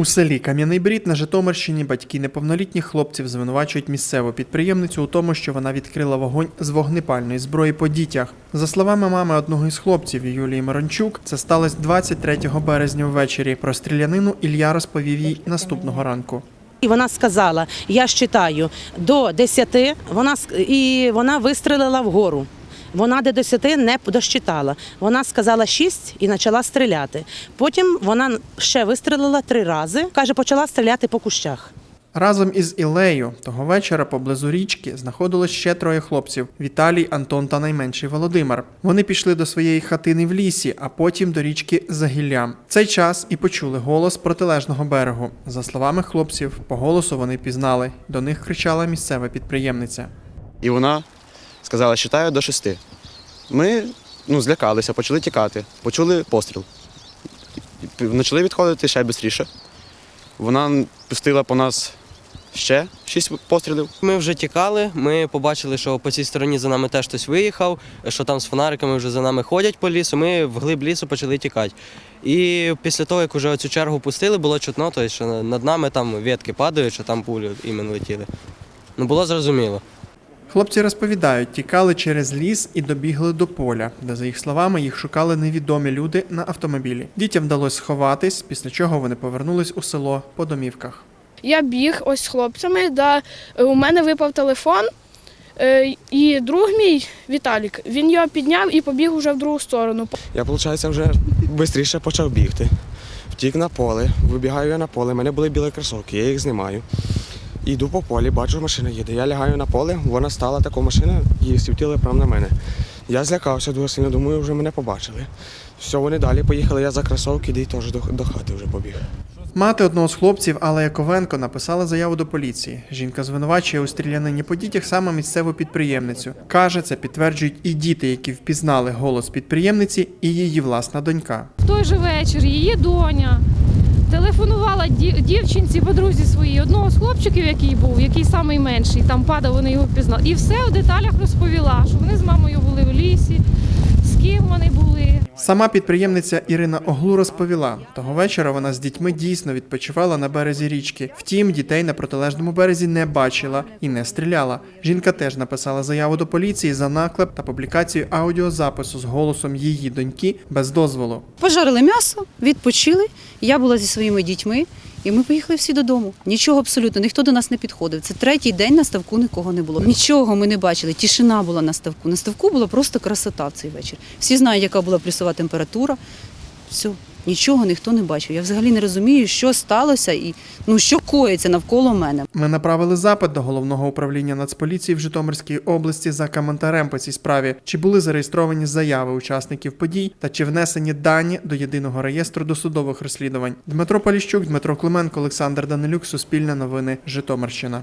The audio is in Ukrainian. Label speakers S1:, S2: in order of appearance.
S1: У селі Кам'яний Брід на Житомирщині батьки неповнолітніх хлопців звинувачують місцеву підприємницю у тому, що вона відкрила вогонь з вогнепальної зброї по дітях. За словами мами одного із хлопців Юлії Мирончук, це сталося 23 березня ввечері. Про стрілянину Ілья розповів їй наступного ранку.
S2: І вона сказала: я считаю до 10, вона і вона вистрелила вгору. Вона до 10 не досчитала. Вона сказала 6 і почала стріляти. Потім вона ще вистрелила три рази. Каже, почала стріляти по кущах.
S1: Разом із Ілею того вечора поблизу річки знаходилось ще троє хлопців: Віталій, Антон та найменший Володимир. Вони пішли до своєї хатини в лісі, а потім до річки Загілля. Цей час і почули голос протилежного берегу. За словами хлопців, по голосу вони пізнали. До них кричала місцева підприємниця.
S3: І вона сказала, читаю до шести. Ми ну, злякалися, почали тікати, почули постріл. Почали відходити ще швидше. Вона пустила по нас ще шість пострілів.
S4: Ми вже тікали. Ми побачили, що по цій стороні за нами теж хтось виїхав, що там з фонариками вже за нами ходять по лісу. Ми вглиб лісу почали тікати. І після того, як вже цю чергу пустили, було чутно, тобто, що над нами там ветки падають, що там пулі іменно летіли. Ну було зрозуміло.
S1: Хлопці розповідають, тікали через ліс і добігли до поля, де, за їх словами, їх шукали невідомі люди на автомобілі. Дітям вдалося сховатись, після чого вони повернулись у село по домівках.
S5: Я біг ось з хлопцями, да, е, у мене випав телефон, е, і друг мій Віталік, він його підняв і побіг уже в другу сторону.
S6: Я, виходить, вже швидше почав бігти. Втік на поле, вибігаю я на поле, в мене були білі кросовки, я їх знімаю. Йду по полі, бачу, машина їде. Я лягаю на поле, вона стала така машина і світила прямо на мене. Я злякався дуже сильно, думаю, вже мене побачили. Все, вони далі поїхали, я за кросовки, і теж до, до хати вже побіг.
S1: Мати одного з хлопців, Алла Яковенко, написала заяву до поліції. Жінка звинувачує у стрілянині по дітях саме місцеву підприємницю. Каже, це підтверджують і діти, які впізнали голос підприємниці, і її власна донька.
S7: В той же вечір її доня телефонувала ді- дівчинці, подрузі своїй, одного з хлопчиків, який був, який найменший, там падав, вони його пізнали. І все у деталях розповіла, що вони з мамою були в лісі, вони були.
S1: Сама підприємниця Ірина Оглу розповіла, того вечора вона з дітьми дійсно відпочивала на березі річки. Втім, дітей на протилежному березі не бачила і не стріляла. Жінка теж написала заяву до поліції за наклеп та публікацію аудіозапису з голосом її доньки без дозволу.
S8: Пожарили м'ясо, відпочили. Я була зі своїми дітьми, і ми поїхали всі додому. Нічого абсолютно, ніхто до нас не підходив. Це третій день на ставку нікого не було. Нічого ми не бачили. Тишина була на ставку. На ставку була просто красота в цей вечір. Всі знають, яка була плюсова температура. Все, нічого ніхто не бачив. Я взагалі не розумію, що сталося і ну що коїться навколо мене.
S1: Ми направили запит до головного управління Нацполіції в Житомирській області за коментарем по цій справі, чи були зареєстровані заяви учасників подій та чи внесені дані до єдиного реєстру досудових розслідувань. Дмитро Поліщук, Дмитро Клименко, Олександр Данилюк, Суспільне новини, Житомирщина.